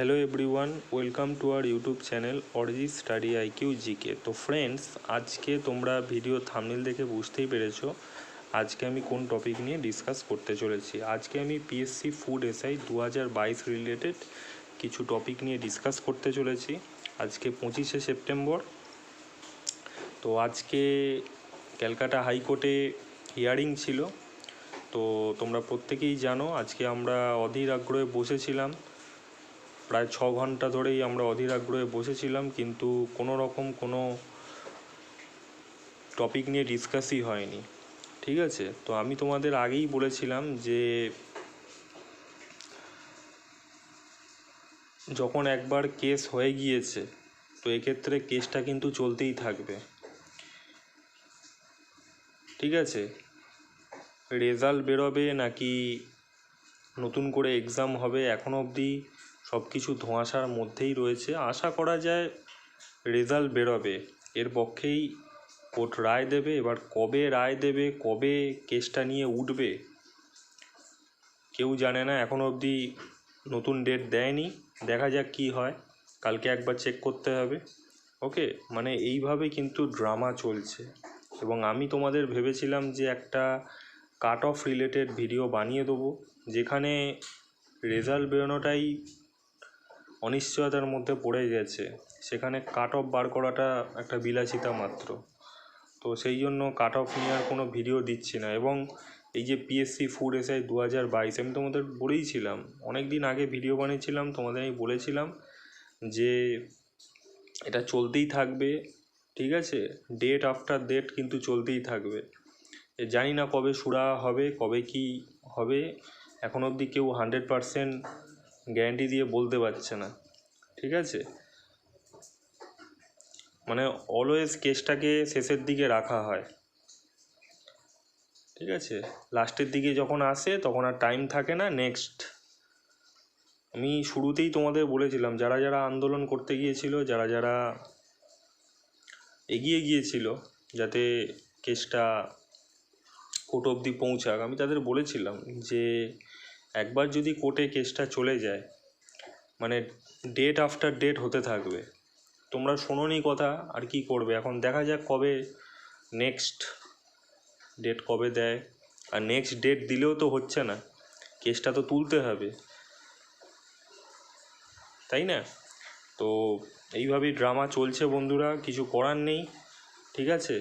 Hello everyone welcome to our YouTube channel অরিজি study IQ GK তো friends আজকে তোমরা video thumbnail দেখে বুঝতেই পেরেছ আজকে আমি কোন টপিক নিয়ে ডিসকাস করতে চলেছি। আজকে আমি পিএসসি ফুড এসআই দু হাজার বাইশ রিলেটেড কিছু টপিক নিয়ে ডিসকাস করতে চলেছি। আজকে পঁচিশে সেপ্টেম্বর। তো আজকে ক্যালকাটা হাইকোর্টে হিয়ারিং ছিল। তো তোমরা প্রত্যেকেই জানো, আজকে আমরা অধীর আগ্রহে বসেছিলাম। প্রায় ছ ঘণ্টা ধরেই আমরা অধীর আগ্রহে বসেছিলাম, কিন্তু কোনো রকম কোনো টপিক নিয়ে ডিসকাসই হয়নি। ঠিক আছে? তো আমি তোমাদের আগেই বলেছিলাম যে, যখন একবার কেস হয়ে গিয়েছে, তো এক্ষেত্রে কেসটা কিন্তু চলতেই থাকবে। ঠিক আছে? রেজাল্ট বেরোবে নাকি নতুন করে এক্সাম হবে এখনও অবধি সব কিছু ধোঁয়াশার মধ্যেই রয়েছে। আশা করা যায় রেজাল্ট বেরোবে। এর পক্ষেই কোর্ট রায় দেবে। এবার কবে রায় দেবে, কবে কেসটা নিয়ে উঠবে, কেউ জানে না। এখনও অবধি নতুন ডেট দেয়নি। দেখা যাক কী হয়। কালকে একবার চেক করতে হবে। ওকে? মানে এইভাবে কিন্তু ড্রামা চলছে। এবং আমি তোমাদের ভেবেছিলাম যে একটা কাট অফ রিলেটেড ভিডিও বানিয়ে দেবো, যেখানে রেজাল্ট বেরোনোটাই অনিশ্চয়তার মধ্যে পড়ে গেছে। সেখানে কাট অফ বার করাটা একটা বিলাসিতা মাত্র। তো সেই জন্য কাট অফ নিয়ে আর কোনো ভিডিও দিচ্ছি না। এবং এই যে পিএসসি ফুড এসআই দু হাজার বাইশ, আমি তোমাদের বলেইছিলাম অনেক দিন আগে ভিডিও বানিয়েছিলাম, তোমাদের আমি বলেছিলাম যে এটা চলতেই থাকবে, ঠিক আছে? ডেট আফটার ডেট কিন্তু চলতেই থাকবে। জানি না কবে সুরা হবে, কবে কি হবে, এখন অবধি কেউ হান্ড্রেড পারসেন্ট গ্যারান্টি দিয়ে বলতে পারছে না। ঠিক আছে? মানে অলওয়েজ কেসটাকে শেষের দিকে রাখা হয়। ঠিক আছে? লাস্টের দিকে যখন আসে, তখন আর টাইম থাকে না নেক্সট আমি শুরুতেই তোমাদের বলেছিলাম, যারা যারা আন্দোলন করতে গিয়েছিল, যারা যারা এগিয়ে গিয়েছিল, যাতে কেসটা কোর্ট অবধি পৌঁছাক, আমি তাদের বলেছিলাম যে একবার যদি কোর্টে কেসটা চলে যায় মানে ডেট আফটার ডেট হতে থাকবে, তোমরা শোনোনি কথা, আর কি করবে? এখন দেখা যাক কবে নেক্সট ডেট কবে দেয়, আর নেক্সট ডেট দিলেও তো হচ্ছে না, কেসটা তো তুলতে হবে। তাই না? তো এইভাবেই ড্রামা চলছে বন্ধুরা, কিছু করার নেই, ঠিক আছে?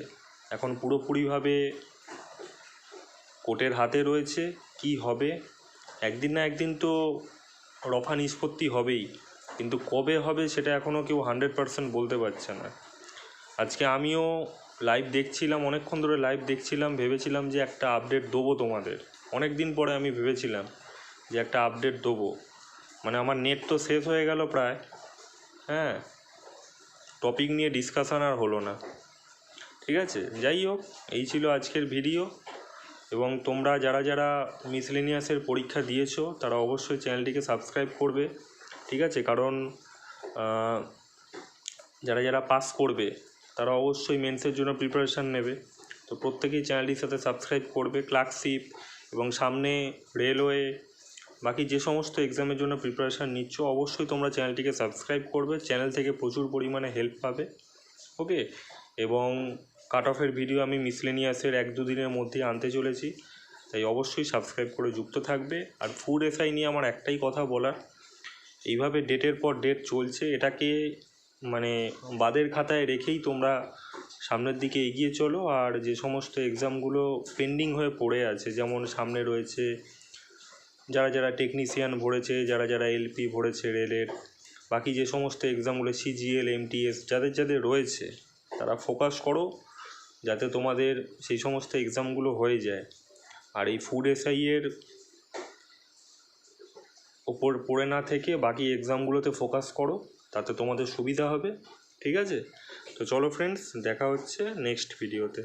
এখন পুরোপুরিভাবে কোর্টের হাতে রয়েছে, কি হবে? একদিন না একদিন তো রফা নিষ্পত্তি হবেই। কিন্তু কবে হবে সেটা এখনও কেউ হান্ড্রেড পারসেন্ট বলতে পারছে না। আজকে আমিও লাইভ দেখছিলাম, অনেকক্ষণ ধরে লাইভ দেখছিলাম, ভেবেছিলাম যে একটা আপডেট দেবো তোমাদের। অনেক দিন পরে আমি ভেবেছিলাম যে একটা আপডেট দেবো। মানে আমার নেট তো শেষ হয়ে গেল প্রায়। হ্যাঁ টপিক নিয়ে ডিসকাশন আর হলো না। ঠিক আছে? যাই হোক, এই ছিল আজকের ভিডিও এবং তোমরা যারা যারা মিসলেনিয়াসের পরীক্ষা দিয়েছ, তারা অবশ্যই চ্যানেলটিকে সাবস্ক্রাইব করবে, ঠিক আছে? কারণ যারা যারা পাস করবে, তারা অবশ্যই মেন্সের জন্য প্রিপারেশান নেবে। তো প্রত্যেকেই চ্যানেলটির সাথে সাবস্ক্রাইব করবে ক্লার্কশিপ এবং সামনে রেলওয়ে বাকি যে সমস্ত এক্সামের জন্য প্রিপারেশান নিচ্ছ, অবশ্যই তোমরা চ্যানেলটিকে সাবস্ক্রাইব করবে। চ্যানেল থেকে প্রচুর পরিমাণে হেল্প পাবে ওকে এবং কাট অফের ভিডিও আমি মিসলেনিয়াসের এক দুদিনের মধ্যেই আনতে চলেছি। তাই অবশ্যই সাবস্ক্রাইব করে যুক্ত থাকবে। আর ফুড এসআই নিয়ে আমার একটাই কথা বলার, এইভাবে ডেটের পর ডেট চলছে, এটাকে মানে বাদের খাতায় রেখেই তোমরা সামনের দিকে এগিয়ে চলো। আর যে সমস্ত এক্সামগুলো পেন্ডিং হয়ে পড়ে আছে, যেমন সামনে রয়েছে, যারা যারা টেকনিশিয়ান ভরেছে, যারা যারা এলপি ভরেছে রেলের, বাকি যে সমস্ত এক্সামগুলো সিজিএল এমটিএস যাদের যাদের রয়েছে, তারা ফোকাস করো। যাতে তোমাদের সেই সমস্ত এক্সামগুলো হয়ে যায়। আর এই ফুড এসআইয়ের ওপর পড়ে না থেকে বাকি এক্সামগুলোতে ফোকাস করো, তাতে তোমাদের সুবিধা হবে, ঠিক আছে? তো চলো ফ্রেন্ডস দেখা হচ্ছে নেক্সট ভিডিওতে